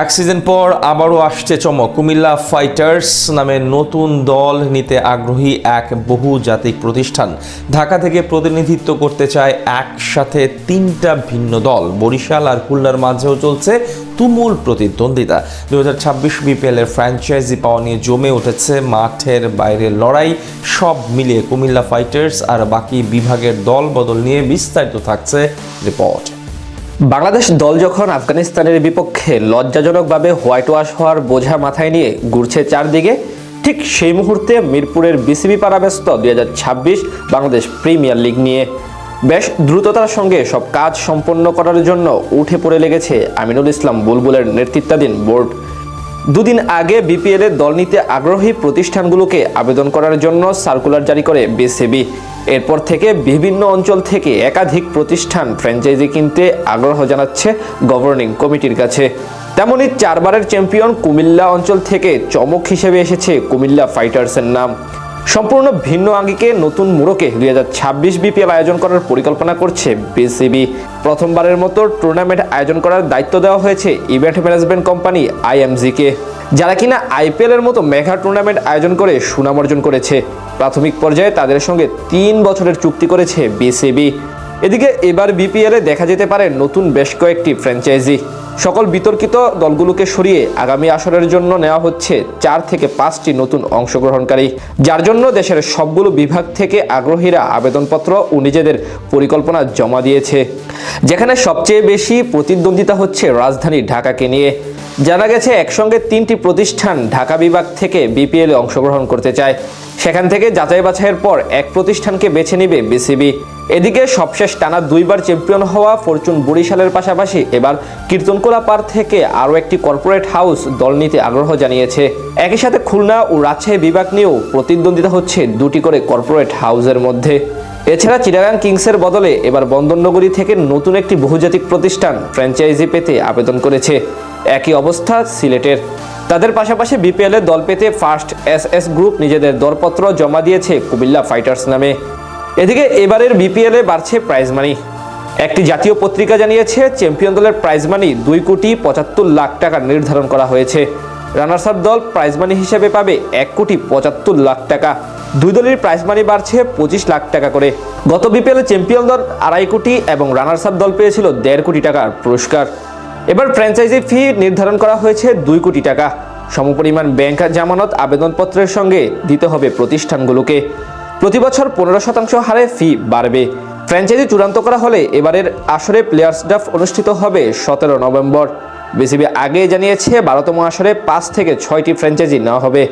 এক সিজন পর আবারও আসছে চমক। কুমিল্লা ফাইটার্স নামে নতুন দল নিতে আগ্রহী এক বহুজাতিক প্রতিষ্ঠান। ঢাকা থেকে প্রতিনিধিত্ব করতে চায় একসাথে তিনটা ভিন্ন দল। বরিশাল আর খুলনার মাঝেও চলছে তুমুল প্রতিদ্বন্দ্বিতা। দু হাজার ছাব্বিশ বিপিএল এর ফ্র্যাঞ্চাইজি পাওয়া নিয়ে জমে উঠেছে মাঠের বাইরের লড়াই। সব মিলিয়ে কুমিল্লা ফাইটার্স আর বাকি বিভাগের দল বদল নিয়ে বিস্তারিত থাকছে রিপোর্ট বাংলাদেশ দল যখন আফগানিস্তানের বিপক্ষে লজ্জাজনকভাবে হোয়াইট ওয়াশ হওয়ার বোঝা মাথায় নিয়ে ঘুরছে চারদিকে, ঠিক সেই মুহূর্তে মিরপুরের বিসিবি পাড়া ব্যস্ত দুই বাংলাদেশ প্রিমিয়ার লিগ নিয়ে। বেশ দ্রুততার সঙ্গে সব কাজ সম্পন্ন করার জন্য উঠে পড়ে লেগেছে আমিনুল ইসলাম বুলবুলের নেতৃত্বাধীন বোর্ড। দুদিন আগে বিপিএল এর দল নিতে আগ্রহী প্রতিষ্ঠানগুলোকে আবেদন করার জন্য সার্কুলার জারি করে বিসিবি। এরপর থেকে বিভিন্ন অঞ্চল থেকে একাধিক প্রতিষ্ঠান ফ্র্যাঞ্চাইজি কিনতে আগ্রহ জানাচ্ছে গভর্নিং কমিটির কাছে। তেমনি চারবারের চ্যাম্পিয়ন কুমিল্লা অঞ্চল থেকে চমক হিসেবে এসেছে কুমিল্লা ফাইটার্সের নাম। সম্পূর্ণ ভিন্ন আঙ্গিকে নতুন মোড়কে দুই হাজার ছাব্বিশ বিপিএল আয়োজন করার পরিকল্পনা করছে বিসিবি। প্রথমবারের মতো টুর্নামেন্ট আয়োজন করার দায়িত্ব দেওয়া হয়েছে ইভেন্ট ম্যানেজমেন্ট কোম্পানি আইএমজিকে যারা কিনা আইপিএল এর মতো মেঘা টুর্নামেন্ট আয়োজন করে সুনাম অর্জন করেছে। প্রাথমিক পর্যায়ে তাদের সঙ্গে তিন বছরের চুক্তি করেছে বিসিবি। এদিকে এবার বিপিএলে দেখা যেতে পারে নতুন বেশ কয়েকটি ফ্র্যাঞ্চাইজি সকল বিতর্কিত দলগুলোকে সরিয়ে আগামী আসরের জন্য নেওয়া হচ্ছে চার থেকে পাঁচটি নতুন অংশগ্রহণকারী। যার জন্য দেশের সবগুলো বিভাগ থেকে আগ্রহীরা আবেদনপত্র ও নিজেদের পরিকল্পনা জমা দিয়েছে। যেখানে সবচেয়ে বেশি প্রতিদ্বন্দ্বিতা হচ্ছে রাজধানী ঢাকাকে নিয়ে। জানা গেছে, একসঙ্গে তিনটি প্রতিষ্ঠান ঢাকা বিভাগ থেকে বিপিএলে অংশগ্রহণ করতে চায়। সেখান থেকে যাচাই বাছাইয়ের পর এক প্রতিষ্ঠানকে বেছে নেবে বিসিবি। এদিকে সবশেষ টানা দুইবার চ্যাম্পিয়ন হওয়া ফরচুন বরিশালের পাশাপাশি এবার কীর্তনকোলা পার থেকে আরও একটি কর্পোরেট হাউস দল নিতে আগ্রহ জানিয়েছে। একই সাথে খুলনা ও রাজশাহী বিভাগ নিয়েও প্রতিদ্বন্দ্বিতা হচ্ছে দুটি করে কর্পোরেট হাউসের মধ্যে। এছাড়া চিটাগাং কিংসের বদলে এবার বন্দরনগরী থেকে নতুন একটি বহুজাতিক প্রতিষ্ঠান ফ্র্যাঞ্চাইজি পেতে আবেদন করেছে। একই অবস্থা সিলেটের। তাদের পাশাপাশি বিপিএল দল পেতে ফার্স্ট এস এস গ্রুপ নিজেদের দরপত্র জমা দিয়েছে কুমিল্লা ফাইটার্স নামে। এদিকে এবারের বিপিএল বাড়ছে প্রাইজ মানি একটি জাতীয় পত্রিকা জানিয়েছে চ্যাম্পিয়ন দলের প্রাইজ মানি দুই কোটি পঁচাত্তর লাখ টাকা নির্ধারণ করা হয়েছে। রানার্স আপ দল প্রাইজ মানি হিসেবে পাবে এক কোটি পঁচাত্তর লাখ টাকা। দুই দলের প্রাইজ মানি বাড়ছে পঁচিশ লাখ টাকা করে। গত বিপিএল চ্যাম্পিয়ন দল আড়াই কোটি এবং রানার্স আপ দল পেয়েছিল দেড় কোটি টাকার পুরস্কার। এবার ফ্র্যাঞ্চাইজি ফি নির্ধারণ করা হয়েছে দুই কোটি টাকা। সমপরিমাণ ব্যাংক জামানত, আবেদনপত্রের সঙ্গে দিতে হবে প্রতিষ্ঠানগুলোকে। প্রতি বছর পনেরো শতাংশ হারে ফি বাড়বে। ফ্র্যাঞ্চাইজি চূড়ান্ত করা হলে এবারের আসরে প্লেয়ার্স ড্রাফট অনুষ্ঠিত হবে সতেরো নভেম্বর। বিসিবি আগে জানিয়েছে, বারোতম আসরে পাঁচ থেকে ছয়টি ফ্র্যাঞ্চাইজি নেওয়া হবে।